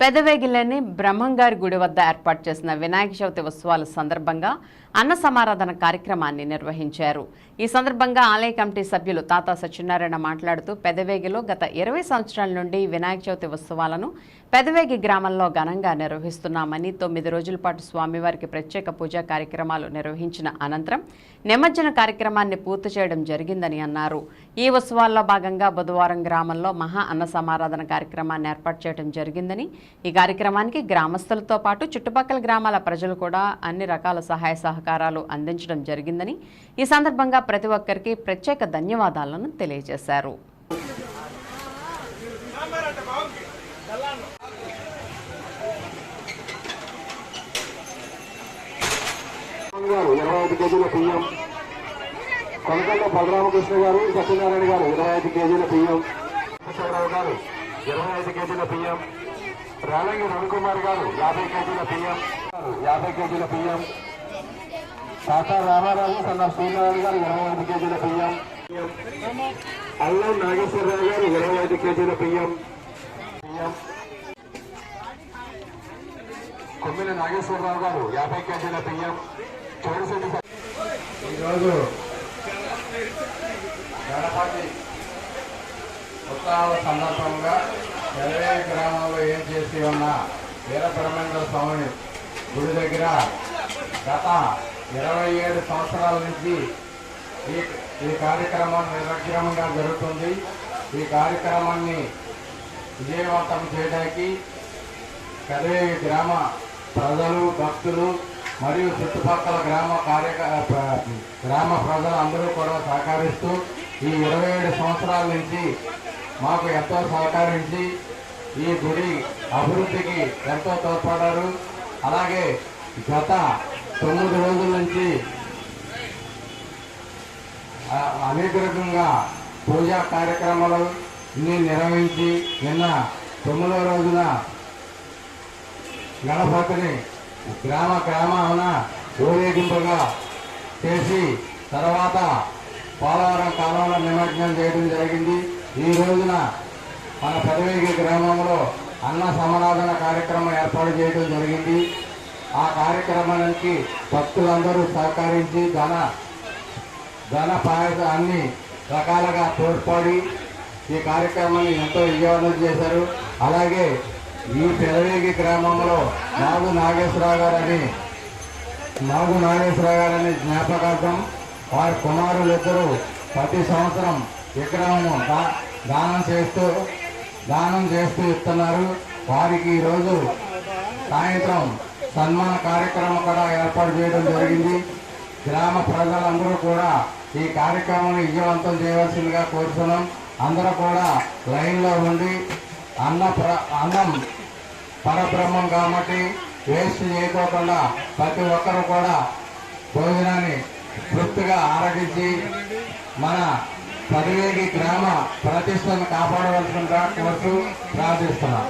పెదవేగిలోని బ్రహ్మంగారి గుడి వద్ద ఏర్పాటు చేసిన వినాయక చవితి ఉత్సవాల సందర్భంగా అన్న సమారాధన కార్యక్రమాన్ని నిర్వహించారు. ఈ సందర్భంగా ఆలయ కమిటీ సభ్యులు తాతా సత్యనారాయణ మాట్లాడుతూ పెదవేగిలో గత ఇరవై సంవత్సరాల నుండి వినాయక చవితి ఉత్సవాలను పెదవేగి గ్రామంలో ఘనంగా నిర్వహిస్తున్నామని తొమ్మిది రోజుల పాటు స్వామివారికి ప్రత్యేక పూజా కార్యక్రమాలు నిర్వహించిన అనంతరం నిమజ్జన కార్యక్రమాన్ని పూర్తి చేయడం జరిగిందని అన్నారు. ఈ ఉత్సవాల్లో భాగంగా బుధవారం గ్రామంలో మహా అన్న సమారాధన కార్యక్రమాన్ని ఏర్పాటు చేయడం జరిగిందని ఈ కార్యక్రమానికి గ్రామస్తులతో పాటు చుట్టుపక్కల గ్రామాల ప్రజలు కూడా అన్ని రకాల సహాయ సహకారాలు అందించడం జరిగిందని ఈ సందర్భంగా ప్రతి ఒక్కరికి ప్రత్యేక ధన్యవాదాలను తెలియజేశారు. గారు ఇరవై ఐదు కేజీల బియ్యం. కొనకల్ల బలరామకృష్ణ గారు సత్యనారాయణ గారు ఇరవై ఐదు కేజీల బియ్యం. కృష్ణరావు గారు ఇరవై ఐదు కేజీల బియ్యం. రేలంగి రవికుమార్ గారు యాభై కేజీల బియ్యం. యాభై కేజీల బియ్యం. తాత రామారావు సన్న సూర్యనారాయణ గారు ఇరవై ఐదు కేజీల బియ్యం. అల్లం నాగేశ్వరరావు గారు ఇరవై ఐదు కేజీల బియ్యం. బియ్యం. కొమ్మిన నాగేశ్వరరావు గారు యాభై కేజీల బియ్యం. చోడిశెట్టి ఈరోజు గణపతి ఉత్సవ సందర్భంగా ఎనభై గ్రామంలో ఏం చేసి ఉన్న వీరబ్రహ్మేంద్ర స్వామి గుడి దగ్గర గత ఇరవై ఏడు సంవత్సరాల నుంచి ఈ ఈ కార్యక్రమం నిర్విఘ్నంగా జరుగుతుంది. ఈ కార్యక్రమాన్ని విజయవంతం చేయడానికి కదే గ్రామ ప్రజలు భక్తులు మరియు చుట్టుపక్కల గ్రామ కార్య గ్రామ ప్రజలు అందరూ కూడా సహకరిస్తూ ఈ ఇరవై ఏడు సంవత్సరాల నుంచి మాకు ఎంతో సహకరించి ఈ గుడి అభివృద్ధికి ఎంతో తోడ్పడారు అలాగే గత తొమ్మిది రోజుల నుంచి ఆ, అనేక రకంగా పూజా కార్యక్రమాలు ఇన్ని నిర్వహించి నిన్న తొమ్మిదో రోజున గణపతిని గ్రామ గ్రామాన ఊరేగింపుగా చేసి తర్వాత పోలవరం కాలంలో నిమజ్జనం చేయడం జరిగింది. ఈ రోజున మన పెదవేగి గ్రామంలో అన్న సమారాధన కార్యక్రమం ఏర్పాటు చేయడం జరిగింది. ఆ కార్యక్రమానికి భక్తులందరూ సహకరించి ధన ధన పాయస అన్ని రకాలుగా తోడ్పడి ఈ కార్యక్రమాన్ని ఎంతో విజయవంతం చేశారు. అలాగే ఈ పెదవేగి గ్రామంలో నాగు నాగేశ్వరరావు గారని నాగు నాగేశ్వరరావు గారని జ్ఞాపకార్థం వారి కుమారులు ప్రతి సంవత్సరం విగ్రహము దా- దానం చేస్తూ దానం చేస్తూ ఇస్తున్నారు. వారికి ఈరోజు సాయంత్రం సన్మాన కార్యక్రమం కూడా ఏర్పాటు చేయడం జరిగింది. గ్రామ ప్రజలందరూ కూడా ఈ కార్యక్రమాన్ని విజయవంతం చేయవలసిందిగా కోరుతున్నాం. అందరూ కూడా లైన్లో ఉండి అన్న అన్నం పరబ్రహ్మం కాబట్టి వేస్ట్ చేయకోకుండా ప్రతి ఒక్కరు కూడా భోజనాన్ని తృప్తిగా ఆరగించి మన పదివేగి గ్రామ ప్రతిష్టను కాపాడవలసిందిగా కోరుతూ ప్రార్థిస్తున్నాం.